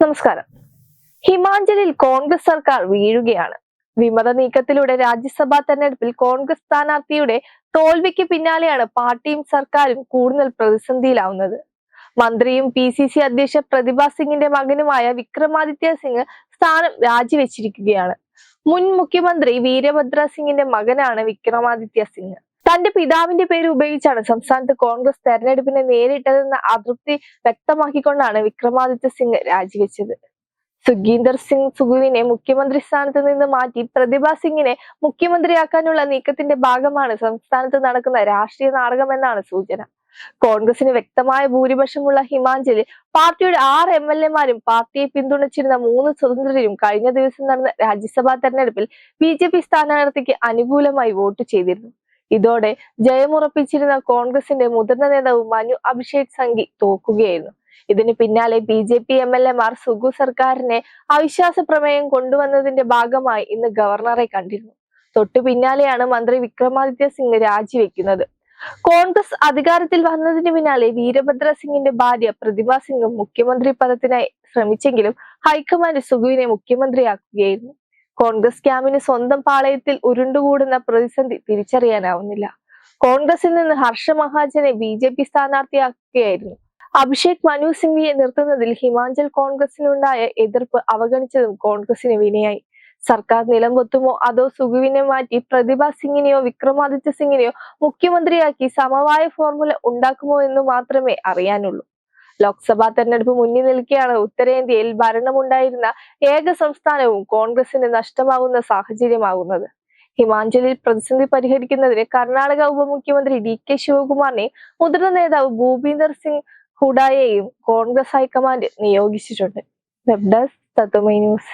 നമസ്കാരം. ഹിമാചലിൽ കോൺഗ്രസ് സർക്കാർ വീഴുകയാണ്. വിമത നീക്കത്തിലൂടെ രാജ്യസഭാ തെരഞ്ഞെടുപ്പിൽ കോൺഗ്രസ് സ്ഥാനാർത്ഥിയുടെ തോൽവിക്ക് പിന്നാലെയാണ് പാർട്ടിയും സർക്കാരും കൂടുതൽ പ്രതിസന്ധിയിലാവുന്നത്. മന്ത്രിയും പി സി സി അധ്യക്ഷ പ്രതിഭ സിംഗിന്റെ മകനുമായ വിക്രമാദിത്യ സിംഗ് സ്ഥാനം രാജിവെച്ചിരിക്കുകയാണ്. മുൻ മുഖ്യമന്ത്രി വീരഭദ്ര സിംഗിന്റെ മകനാണ് വിക്രമാദിത്യ സിംഗ്. തന്റെ പിതാവിന്റെ പേര് ഉപയോഗിച്ചാണ് സംസ്ഥാനത്ത് കോൺഗ്രസ് തെരഞ്ഞെടുപ്പിനെ നേരിട്ടതെന്ന അതൃപ്തി വ്യക്തമാക്കിക്കൊണ്ടാണ് വിക്രമാദിത്യ സിംഗ് രാജിവെച്ചത്. സുഖീന്ദർ സിംഗ് സുഖുവിനെ മുഖ്യമന്ത്രി സ്ഥാനത്ത് നിന്ന് മാറ്റി പ്രതിഭ സിംഗിനെ മുഖ്യമന്ത്രിയാക്കാനുള്ള നീക്കത്തിന്റെ ഭാഗമാണ് സംസ്ഥാനത്ത് നടക്കുന്ന രാഷ്ട്രീയ നാടകമെന്നാണ് സൂചന. കോൺഗ്രസിന് വ്യക്തമായ ഭൂരിപക്ഷമുള്ള ഹിമാചലിൽ പാർട്ടിയുടെ ആറ് എം എൽ എമാരും പാർട്ടിയെ പിന്തുണച്ചിരുന്ന മൂന്ന് സ്വതന്ത്രരും കഴിഞ്ഞ ദിവസം നടന്ന രാജ്യസഭാ തെരഞ്ഞെടുപ്പിൽ ബി ജെ പി സ്ഥാനാർത്ഥിക്ക് അനുകൂലമായി വോട്ട് ചെയ്തിരുന്നു. ഇതോടെ ജയമുറപ്പിച്ചിരുന്ന കോൺഗ്രസിന്റെ മുതിർന്ന നേതാവ് മനു അഭിഷേക് സംഘി തോക്കുകയായിരുന്നു. ഇതിന് പിന്നാലെ B J P M L എമാർ സുഗു സർക്കാരിനെ അവിശ്വാസ പ്രമേയം കൊണ്ടുവന്നതിന്റെ ഭാഗമായി ഇന്ന് ഗവർണറെ കണ്ടിരുന്നു. തൊട്ടു പിന്നാലെയാണ് മന്ത്രി വിക്രമാദിത്യ സിംഗ് രാജിവെക്കുന്നത്. കോൺഗ്രസ് അധികാരത്തിൽ വന്നതിന് പിന്നാലെ വീരഭദ്ര സിംഗിന്റെ ഭാര്യ പ്രതിഭ സിംഗും മുഖ്യമന്ത്രി പദത്തിനായി ശ്രമിച്ചെങ്കിലും ഹൈക്കമാൻഡ് സുഗുവിനെ മുഖ്യമന്ത്രിയാക്കുകയായിരുന്നു. കോൺഗ്രസ് ക്യാമ്പിന് സ്വന്തം പാളയത്തിൽ ഉരുണ്ടുകൂടുന്ന പ്രതിസന്ധി തിരിച്ചറിയാനാവുന്നില്ല. കോൺഗ്രസിൽ നിന്ന് ഹർഷ മഹാജനെ ബി ജെ പി സ്ഥാനാർത്ഥിയാക്കുകയായിരുന്നു. അഭിഷേക് മനു സിംഗ്വിയെ നിർത്തുന്നതിൽ ഹിമാചൽ കോൺഗ്രസിനുണ്ടായ എതിർപ്പ് അവഗണിച്ചതും കോൺഗ്രസിന് വിനയായി. സർക്കാർ നിലംപൊത്തുമോ അതോ സുഗുവിനെ മാറ്റി പ്രതിഭ സിംഗിനെയോ വിക്രമാദിത്യ സിംഗിനെയോ മുഖ്യമന്ത്രിയാക്കി സമവായ ഫോർമുല ഉണ്ടാക്കുമോ എന്ന് മാത്രമേ അറിയാനുള്ളൂ. ലോക്സഭാ തെരഞ്ഞെടുപ്പ് മുന്നിൽ നിൽക്കുകയാണ് ഉത്തരേന്ത്യയിൽ ഭരണമുണ്ടായിരുന്ന ഏക സംസ്ഥാനവും കോൺഗ്രസിന് നഷ്ടമാകുന്ന സാഹചര്യമാകുന്നത് ഹിമാചലിൽ പ്രതിസന്ധി പരിഹരിക്കുന്നതിന് കർണാടക ഉപമുഖ്യമന്ത്രി ഡി കെ ശിവകുമാറിനെ മുതിർന്ന നേതാവ് ഭൂപീന്ദർ സിംഗ് ഹുഡായെയും കോൺഗ്രസ് ഹൈക്കമാൻഡ് നിയോഗിച്ചിട്ടുണ്ട്. Web desk Tatvamayi news.